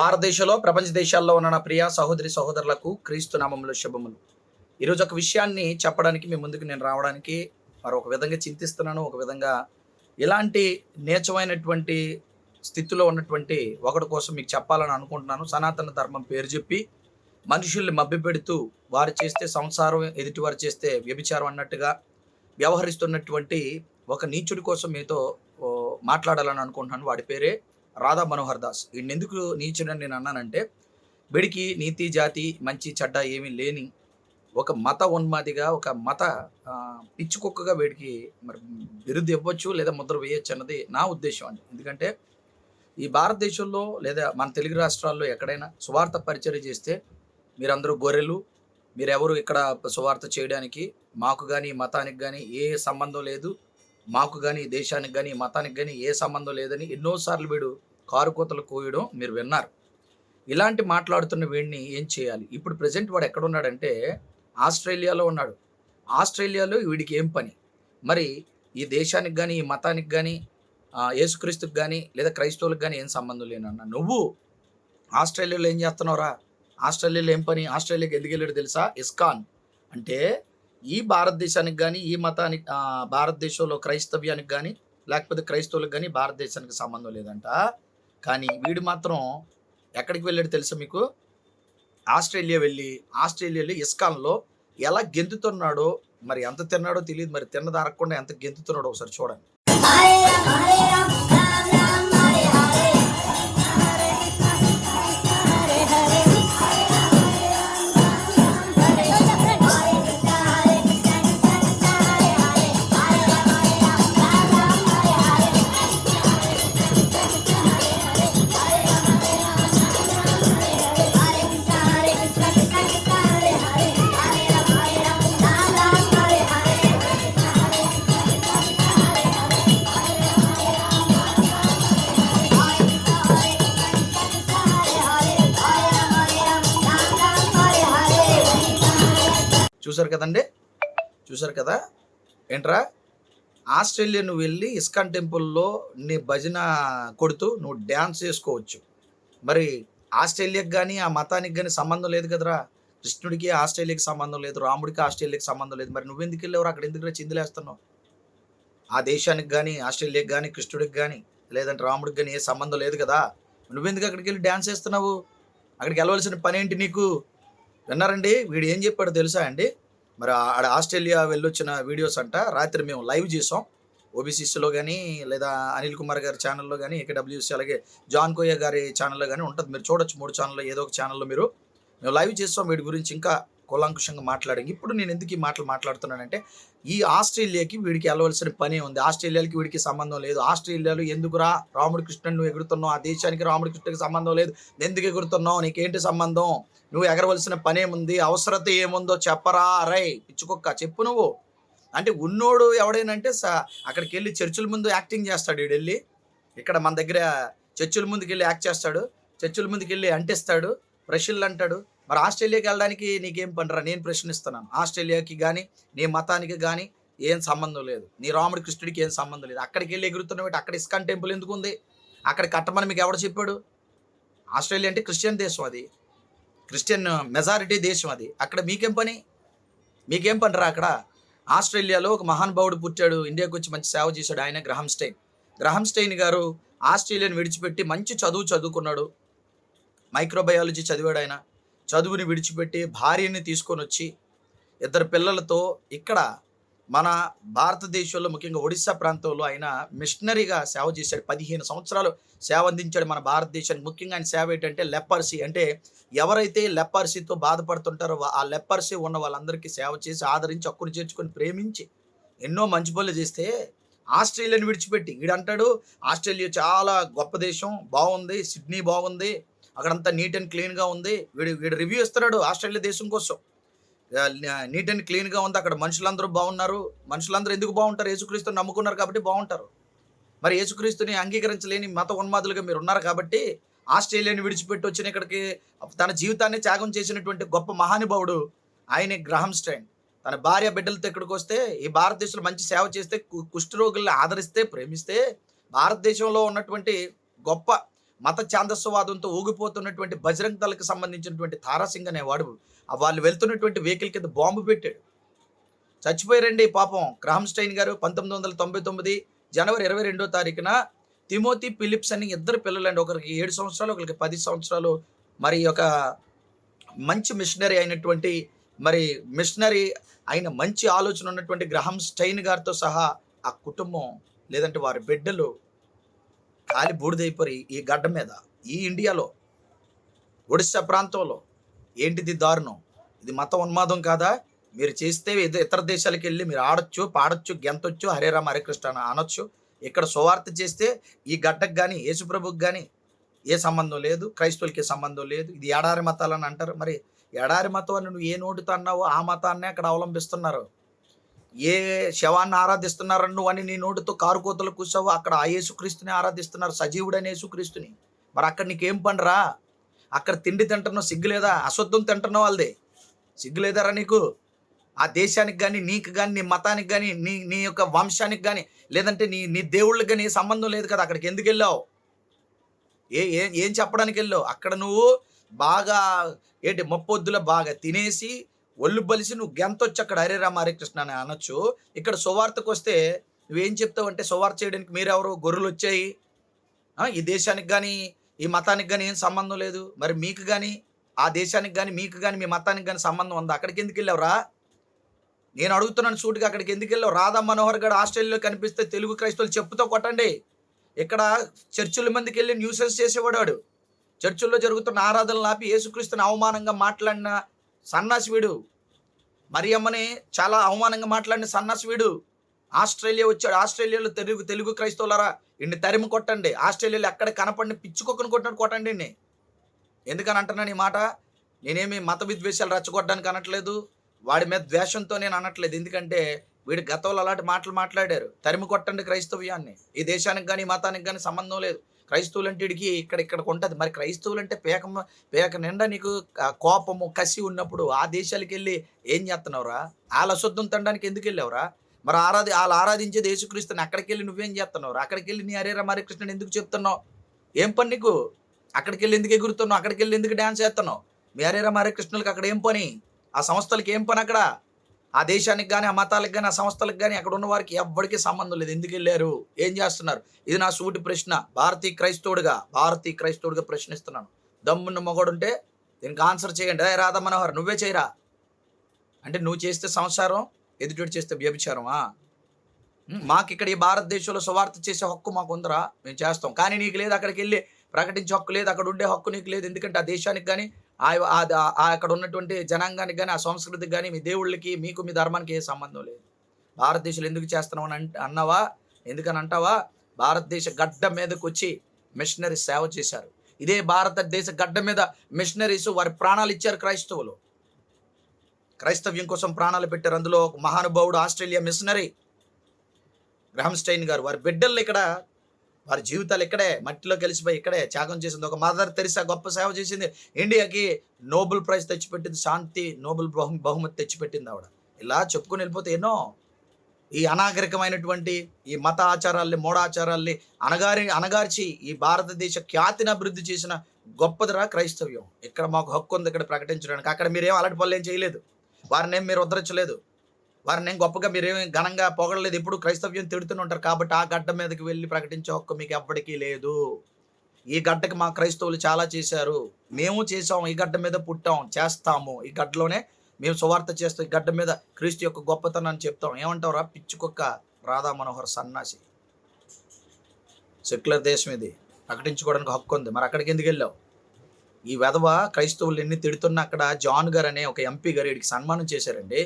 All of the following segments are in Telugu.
భారతదేశంలో ప్రపంచ దేశాల్లో ఉన్న నా ప్రియ సహోదరి సహోదరులకు క్రీస్తు నామంలో శుభములు. ఈరోజు ఒక విషయాన్ని చెప్పడానికి మీ ముందుకు నేను రావడానికి మరి ఒక విధంగా చింతిస్తున్నాను. ఒక విధంగా ఇలాంటి నీచమైనటువంటి స్థితిలో ఉన్నటువంటి ఒకటి కోసం మీకు చెప్పాలని అనుకుంటున్నాను. సనాతన ధర్మం పేరు చెప్పి మనుషుల్ని మభ్యపెడుతూ వారు చేస్తే సంసారం ఎదుటి వారు చేస్తే వ్యభిచారం అన్నట్టుగా వ్యవహరిస్తున్నటువంటి ఒక నీచుడి కోసం మీతో మాట్లాడాలని అనుకుంటున్నాను. వాడి పేరే రాధా మనోహర్ దాస్. వీడిని ఎందుకు నీచుడని నేను అన్నానంటే వీడికి నీతి జాతి మంచి చెడ్డ ఏమీ లేని ఒక మత ఉన్మాదిగా ఒక మత ఆ, కుక్కగా వీడికి మరి బిరుదు ఇవ్వచ్చు లేదా ముద్ర వేయచ్చు అన్నది నా ఉద్దేశం అండి. ఎందుకంటే ఈ భారతదేశంలో లేదా మన తెలుగు రాష్ట్రాల్లో ఎక్కడైనా సువార్త పరిచయం చేస్తే మీరందరూ గొర్రెలు మీరెవరు ఇక్కడ సువార్త చేయడానికి మాకు కానీ మతానికి కానీ ఏ సంబంధం లేదు మాకు కానీ దేశానికి కానీ మతానికి కానీ ఏ సంబంధం లేదని ఎన్నోసార్లు వీడు కారు కోతలు కోయడం మీరు విన్నారు. ఇలాంటి మాట్లాడుతున్న వీడిని ఏం చేయాలి? ఇప్పుడు ప్రజెంట్ వాడు ఎక్కడ ఉన్నాడంటే ఆస్ట్రేలియాలో ఉన్నాడు. ఆస్ట్రేలియాలో వీడికి ఏం పని? మరి ఈ దేశానికి కానీ ఈ మతానికి కానీ యేసుక్రీస్తుకి కానీ లేదా క్రైస్తవులకు కానీ ఏం సంబంధం లేనన్న నువ్వు ఆస్ట్రేలియాలో ఏం చేస్తున్నావురా? ఆస్ట్రేలియాలో ఏం పని? ఆస్ట్రేలియాకి ఎందుకు వెళ్ళాడు తెలుసా? ఇస్కాన్. అంటే ఈ భారతదేశానికి కానీ ఈ మతానికి భారతదేశంలో క్రైస్తవ్యానికి కానీ లేకపోతే క్రైస్తవులకు కానీ భారతదేశానికి సంబంధం లేదంట. కానీ వీడు మాత్రం ఎక్కడికి వెళ్ళాడు తెలుసా మీకు? ఆస్ట్రేలియా వెళ్ళి ఆస్ట్రేలియాలో ఇస్కాన్లో ఎలా గెంతుతున్నాడో మరి ఎంత తిన్నాడో తెలియదు మరి తిన్నది అరగకుండా ఎంత గెంతుతున్నాడో ఒకసారి చూడండి. చూసారు కదండి? చూసారు కదా? ఏంట్రా? ఆస్ట్రేలియా నువ్వు వెళ్ళి ఇస్కాన్ టెంపుల్లో నీ భజన కొడుతూ నువ్వు డ్యాన్స్ చేసుకోవచ్చు. మరి ఆస్ట్రేలియాకి కానీ ఆ మతానికి కానీ సంబంధం లేదు కదరా? కృష్ణుడికి ఆస్ట్రేలియాకి సంబంధం లేదు రాముడికి ఆస్ట్రేలియాకి సంబంధం లేదు. మరి నువ్వెందుకు వెళ్ళేవారు అక్కడ ఎందుకు చిందులేస్తున్నావు? ఆ దేశానికి కానీ ఆస్ట్రేలియాకి కానీ కృష్ణుడికి కానీ లేదంటే రాముడికి కానీ ఏ సంబంధం లేదు కదా? నువ్వెందుకు అక్కడికి వెళ్ళి డ్యాన్స్ వేస్తున్నావు? అక్కడికి వెళ్ళవలసిన పని ఏంటి నీకు? విన్నారండి? వీడు ఏం చెప్పాడు తెలుసా అండి? మరి ఆడ ఆస్ట్రేలియా వెళ్ళొచ్చిన వీడియోస్ అంట. రాత్రి మేము లైవ్ చేసాం. ఓబీసీస్లో కానీ లేదా అనిల్ కుమార్ గారి ఛానల్లో కానీ ఏకేడబ్ల్యూసీ అలాగే జాన్ కోయ గారి ఛానల్లో కానీ ఉంటుంది. మీరు చూడొచ్చు మూడు ఛానల్లో ఏదో ఒక ఛానల్లో మీరు. మేము లైవ్ చేస్తాం వీటి గురించి ఇంకా కూలంకుషంగా మాట్లాడింది ఇప్పుడు నేను ఎందుకు ఈ మాటలు మాట్లాడుతున్నానంటే ఈ ఆస్ట్రేలియాకి వీడికి వెళ్ళవలసిన పనే ఉంది. ఆస్ట్రేలియాకి వీడికి సంబంధం లేదు. ఆస్ట్రేలియాలో ఎందుకురా రాముడి కృష్ణుడు నువ్వు ఎగురుతున్నావు? ఆ దేశానికి రాముడి కృష్ణుడికి సంబంధం లేదు. ఎందుకు ఎగురుతున్నావు? నీకేంటి సంబంధం? నువ్వు ఎగరవలసిన పనేముంది అవసరత ఏముందో చెప్పరా? రై పిచ్చుకొక్క చెప్పు నువ్వు. అంటే ఉన్నోడు ఎవడైనంటే స- అక్కడికి వెళ్ళి చర్చిల ముందు యాక్టింగ్ చేస్తాడు వీడు ఇక్కడ మన దగ్గర చర్చిల ముందుకు వెళ్ళి యాక్ట్ చేస్తాడు. చర్చిల ముందుకు వెళ్ళి అంటిస్తాడు. ప్రశ్నలు అంటాడు. మరి ఆస్ట్రేలియాకి వెళ్ళడానికి నీకేం పనిరా? నేను ప్రశ్నిస్తున్నాను. ఆస్ట్రేలియాకి కానీ నీ మతానికి కానీ ఏం సంబంధం లేదు. నీ రాముడి కృష్ణుడికి ఏం సంబంధం లేదు. అక్కడికి వెళ్ళి ఎగురుతున్నవి అక్కడ ఇస్కాన్ టెంపుల్ ఎందుకు ఉంది? అక్కడ కట్టమని మీకు ఎవడు చెప్పాడు? ఆస్ట్రేలియా అంటే క్రిస్టియన్ దేశం అది. క్రిస్టియన్ మెజారిటీ దేశం అది. అక్కడ మీకేం పని? మీకేం పని రా అక్కడ? ఆస్ట్రేలియాలో ఒక మహానుభావుడు పుట్టాడు. ఇండియాకి వచ్చి మంచి సేవ చేశాడు ఆయన గ్రహం స్టైన్. గ్రహం స్టైన్ గారు ఆస్ట్రేలియాని విడిచిపెట్టి మంచి చదువు చదువుకున్నాడు. మైక్రోబయాలజీ చదివాడు ఆయన. చదువుని విడిచిపెట్టి భార్యని తీసుకొని వచ్చి ఇద్దరు పిల్లలతో ఇక్కడ మన భారతదేశంలో ముఖ్యంగా ఒడిశా ప్రాంతంలో ఆయన మిషనరీగా సేవ చేశాడు. పదిహేను సంవత్సరాలు సేవ అందించాడు మన భారతదేశానికి. ముఖ్యంగా ఆయన సేవ ఏంటంటే లెప్పర్సీ అంటే ఎవరైతే లెప్పర్సీతో బాధపడుతుంటారో ఆ లెప్పర్సీ ఉన్న వాళ్ళందరికీ సేవ చేసి ఆదరించి అక్కును చేర్చుకొని ప్రేమించి ఎన్నో మంచి పనులు చేస్తే ఆస్ట్రేలియాని విడిచిపెట్టి. వీడంటాడు ఆస్ట్రేలియా చాలా గొప్ప దేశం బాగుంది సిడ్నీ బాగుంది అక్కడంతా నీట్ అండ్ క్లీన్గా ఉంది. వీడు వీడు రివ్యూ ఇస్తున్నాడు ఆస్ట్రేలియా దేశం కోసం. నీట్ అండ్ క్లీన్గా ఉంది. అక్కడ మనుషులందరూ బాగున్నారు. మనుషులందరూ ఎందుకు బాగుంటారు? యేసుక్రీస్తుని నమ్ముకున్నారు కాబట్టి బాగుంటారు. మరి యేసుక్రీస్తుని అంగీకరించలేని మత ఉన్మాదులుగా మీరు ఉన్నారు కాబట్టి ఆస్ట్రేలియాని విడిచిపెట్టి వచ్చిన ఇక్కడికి తన జీవితాన్ని త్యాగం చేసినటువంటి గొప్ప మహానుభావుడు ఆయన గ్రహం స్టైన్. తన భార్య బిడ్డలతో ఇక్కడికి వస్తే ఈ భారతదేశంలో మంచి సేవ చేస్తే కు- కుష్ఠరోగుల్ని ఆదరిస్తే ప్రేమిస్తే భారతదేశంలో ఉన్నటువంటి గొప్ప మత ఛాందస్సువాదంతో ఊగిపోతున్నటువంటి బజరంగ్ దళకు సంబంధించినటువంటి తారాసింగ్ అనేవాడు ఆ వాళ్ళు వెళ్తున్నటువంటి వెహికల్ కింద బాంబు పెట్టాడు. చచ్చిపోయారండి పాపం గ్రాహం గారు పంతొమ్మిది వందల తొంభై తొమ్మిది జనవరి ఇరవై రెండో తారీఖున తిమోతి ఫిలిప్స్ అని ఇద్దరు పిల్లలండి ఒకరికి ఏడు సంవత్సరాలు ఒకరికి పది సంవత్సరాలు. మరి ఒక మంచి మిషనరీ అయినటువంటి మరి మిషనరీ అయిన మంచి ఆలోచన ఉన్నటువంటి గ్రహం స్టైన్ గారితో సహా ఆ కుటుంబం లేదంటే వారి బిడ్డలు కాలి బూడిదైపోయి ఈ గడ్డ మీద ఈ ఇండియాలో ఒడిశా ప్రాంతంలో ఏంటిది దారుణం? ఇది మత ఉన్మాదం కాదా? మీరు చేస్తే ఇతర దేశాలకు వెళ్ళి మీరు ఆడొచ్చు పాడొచ్చు గెంతొచ్చు హరేరామ హరికృష్ణ అని అనొచ్చు. ఇక్కడ సువార్త చేస్తే ఈ గడ్డకు కానీ యేసుప్రభుకి కానీ ఏ సంబంధం లేదు క్రైస్తవులకి సంబంధం లేదు. ఇది ఎడారి మతాలని అంటారు. మరి ఎడారి మతం అని నువ్వు ఏ నోటితో అన్నావో ఆ మతాన్నే అక్కడ అవలంబిస్తున్నారు. ఏ శవాన్ని ఆరాధిస్తున్నారని నువ్వు అని నీ నోటితో కారు కోతలు కూర్చావు అక్కడ ఆ యేసుక్రీస్తుని ఆరాధిస్తున్నారు సజీవుడని యేసుక్రీస్తుని. మరి అక్కడ నీకేం పండరా అక్కడ తిండి తింటున్నావు సిగ్గు లేదా? తింటున్నావు వాళ్ళది. సిగ్గు లేదారా నీకు? ఆ దేశానికి కానీ నీకు కానీ నీ మతానికి కానీ నీ నీ యొక్క వంశానికి కానీ లేదంటే నీ నీ దేవుళ్ళకి కానీ ఏ సంబంధం లేదు కదా? అక్కడికి ఎందుకు వెళ్ళావు? ఏ ఏం చెప్పడానికి వెళ్ళావు అక్కడ నువ్వు బాగా ఏంటి ముప్పొద్దుల బాగా తినేసి ఒళ్ళు బలిసి నువ్వు గెంతొచ్చి అక్కడ హరే రామ హరే కృష్ణ అని అనొచ్చు. ఇక్కడ సువార్తకు వస్తే నువ్వేం చెప్తావు అంటే సువార్త చేయడానికి మీరెవరు? గొర్రెలు వచ్చాయి ఈ దేశానికి కానీ ఈ మతానికి కానీ ఏం సంబంధం లేదు. మరి మీకు కానీ ఆ దేశానికి కానీ మీకు కానీ మీ మతానికి కానీ సంబంధం ఉందా? అక్కడికి ఎందుకు వెళ్ళావురా? నేను అడుగుతున్నాను సూటిగా అక్కడికి ఎందుకు వెళ్ళావు? రాధా మనోహర్ గడ్ ఆస్ట్రేలియాలో కనిపిస్తే తెలుగు క్రైస్తవులు చెప్పుతో కొట్టండి. ఇక్కడ చర్చిల మందికి వెళ్ళి న్యూసెన్స్ చేసేవాడు చర్చిల్లో జరుగుతున్న ఆరాధనలు ఆపి యేసుక్రీస్తుని అవమానంగా మాట్లాడిన సన్నాసి వీడు మరియమ్మని చాలా అవమానంగా మాట్లాడిన సన్నాసి వీడు ఆస్ట్రేలియా వచ్చాడు. ఆస్ట్రేలియాలో తెలుగు తెలుగు క్రైస్తవులరా ఇన్ని తరిమి కొట్టండి. ఆస్ట్రేలియాలో ఎక్కడ కనపడిన పిచ్చుకొక్కను కొట్టండి కొట్టండి ఇన్ని ఎందుకని అంటున్నాను ఈ మాట? నేనేమి మత విద్వేషాలు రచ్చగొట్టడానికి అనట్లేదు. వాడి మీద ద్వేషంతో నేను అనట్లేదు. ఎందుకంటే వీడి గతంలో అలాంటి మాటలు మాట్లాడారు. తరిమి కొట్టండి క్రైస్తవ్యాన్ని. ఈ దేశానికి కానీ మతానికి కానీ సంబంధం లేదు. క్రైస్తవులు అంటే ఇక్కడ ఉంటుంది. మరి క్రైస్తవులంటే పేక పేక నిండా నీకు కోపము కసి ఉన్నప్పుడు ఆ దేశాలకు వెళ్ళి ఏం చేస్తున్నావురా వాళ్ళ అశుద్ధం తినడానికి ఎందుకు వెళ్ళావురా? మరి ఆరాధి వాళ్ళు ఆరాధించేది యేసుక్రీస్తుని అక్కడికి వెళ్ళి నువ్వేం చేస్తున్నావు అక్కడికి వెళ్ళి నీ హరే రామ కృష్ణుని ఎందుకు చెప్తున్నావు? ఏం పని నీకు? అక్కడికి వెళ్ళి ఎందుకు ఎగురుతున్నావు? అక్కడికి వెళ్ళి ఎందుకు డ్యాన్స్ చేస్తున్నావు మీ హరే రామ కృష్ణులకి అక్కడ ఏం పని? ఆ సంస్థలకి ఏం పని అక్కడ? ఆ దేశానికి కానీ ఆ మతాలకు కానీ ఆ సంస్థలకు కానీ అక్కడ ఉన్న వారికి ఎవ్వరికి సంబంధం లేదు. ఎందుకు వెళ్ళారు? ఏం చేస్తున్నారు? ఇది నా సూటి ప్రశ్న. భారతీయ క్రైస్తవుడిగా భారతీయ క్రైస్తవుడిగా ప్రశ్నిస్తున్నాను. దమ్మున్న మొగడు దీనికి ఆన్సర్ చేయండి. అదే రాధా మనోహర్ నువ్వే చేయరా? అంటే నువ్వు చేస్తే సంసారం ఎదుటి చేస్తే వ్యభిచారమా? మాకు ఇక్కడ ఈ భారతదేశంలో సువార్త చేసే హక్కు మాకు ఉందరా మేము చేస్తాం. కానీ నీకు లేదు అక్కడికి వెళ్ళి ప్రకటించే హక్కు లేదు. అక్కడ ఉండే హక్కు నీకు లేదు. ఎందుకంటే ఆ దేశానికి కానీ అక్కడ ఉన్నటువంటి జనాంగానికి కానీ ఆ సంస్కృతికి కానీ మీ దేవుళ్ళకి మీకు మీ ధర్మానికి ఏ సంబంధం లేదు. భారతదేశంలో ఎందుకు చేస్తున్నావు అని అన్నావా? ఎందుకని అంటావా? భారతదేశ గడ్డ మీదకు వచ్చి మిషనరీ సేవ చేశారు. ఇదే భారతదేశ గడ్డ మీద మిషనరీస్ వారి ప్రాణాలు ఇచ్చారు క్రైస్తవులు. క్రైస్తవ్యం కోసం ప్రాణాలు పెట్టారు. అందులో ఒక మహానుభావుడు ఆస్ట్రేలియా మిషనరీ గ్రహంస్టైన్ గారు. వారి బిడ్డల్ని ఇక్కడ వారి జీవితాలు ఇక్కడే మట్టిలో కలిసిపోయి ఇక్కడే త్యాగం చేసింది. ఒక మదర్ తెరిసా గొప్ప సేవ చేసింది. ఇండియాకి నోబెల్ ప్రైజ్ తెచ్చిపెట్టింది శాంతి నోబెల్ బహు బహుమతి తెచ్చిపెట్టింది ఆవిడ. ఇలా చెప్పుకొని వెళ్ళిపోతే ఎన్నో ఈ అనాగరికమైనటువంటి ఈ మత ఆచారాల్ని మూఢాచారాల్ని అనగారి అనగార్చి ఈ భారతదేశ ఖ్యాతిని అభివృద్ధి చేసిన గొప్పదిరా క్రైస్తవ్యం. ఇక్కడ మాకు హక్కు ఉంది ఇక్కడ ప్రకటించడానికి. అక్కడ మీరేం అలాంటి పనులు ఏం చేయలేదు. వారిని ఏం మీరు ఉద్ధరించలేదు. వారిని ఏం గొప్పగా మీరేమి ఘనంగా పొగడలేదు. ఎప్పుడు క్రైస్తవ్యం తిడుతూనే ఉంటారు. కాబట్టి ఆ గడ్డ మీదకి వెళ్ళి ప్రకటించే హక్కు మీకు ఎప్పటికీ లేదు. ఈ గడ్డకి మా క్రైస్తవులు చాలా చేశారు. మేము చేసాం ఈ గడ్డ మీద పుట్టాం. చేస్తాము. ఈ గడ్డలోనే మేము సువార్త చేస్తాం. ఈ గడ్డ మీద క్రీస్తు యొక్క గొప్పతనాన్ని చెప్తాం. ఏమంటావురా? పిచ్చుకొక్క రాధా మనోహర్ సన్నాసి. సెక్యులర్ దేశం ఇది. ప్రకటించుకోవడానికి హక్కు ఉంది. మరి అక్కడికి ఎందుకు వెళ్ళావు? ఈ వెధవ క్రైస్తవులు ఎన్ని తిడుతున్న అక్కడ జాన్ గారు అనే ఒక ఎంపీ గారు వీడికి సన్మానం చేశారండి.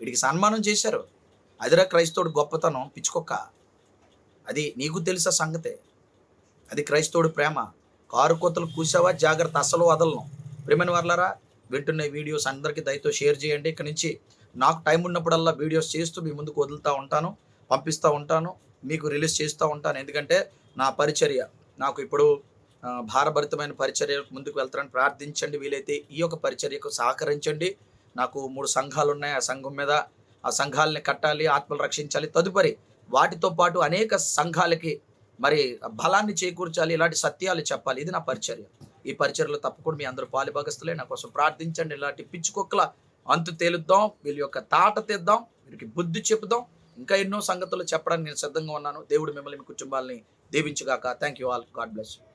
వీడికి సన్మానం చేశారు. అదిరా క్రైస్తవుడు గొప్పతనం పిచ్చుకొక్క. అది నీకు తెలుసా సంగతే? అది క్రైస్తవుడు ప్రేమ. కారు కోతలు కూసావా? జాగ్రత్త అసలు వదలను. ప్రేమని వర్లరా వింటున్న వీడియోస్ అందరికీ దయతో షేర్ చేయండి. ఇక్కడి నుంచి నాకు టైం ఉన్నప్పుడల్లా వీడియోస్ చేస్తూ మీ ముందుకు వదులుతూ ఉంటాను పంపిస్తూ ఉంటాను మీకు రిలీజ్ చేస్తూ ఉంటాను. ఎందుకంటే నా పరిచర్య నాకు ఇప్పుడు భారభరితమైన పరిచర్య ముందుకు వెళ్తారని ప్రార్థించండి. వీలైతే ఈ యొక్క పరిచర్యకు సహకరించండి. నాకు మూడు సంఘాలు ఉన్నాయి ఆ సంఘం మీద ఆ సంఘాలని కట్టాలి ఆత్మలు రక్షించాలి. తదుపరి వాటితో పాటు అనేక సంఘాలకి మరి బలాన్ని చేకూర్చాలి ఇలాంటి సత్యాలు చెప్పాలి. ఇది నా పరిచర్య. ఈ పరిచర్యలో తప్పకుండా మీ అందరూ పాలుభాగస్తులే. నా కోసం ప్రార్థించండి. ఇలాంటి పిచ్చుకొక్కల అంతు తేలుద్దాం. వీళ్ళ యొక్క తాట తెద్దాం. వీరికి బుద్ధి చెప్పుదాం. ఇంకా ఎన్నో సంగతులు చెప్పడానికి నేను సిద్ధంగా ఉన్నాను. దేవుడు మిమ్మల్ని మీ కుటుంబాలని దీవించుగాక. Thank you all God bless you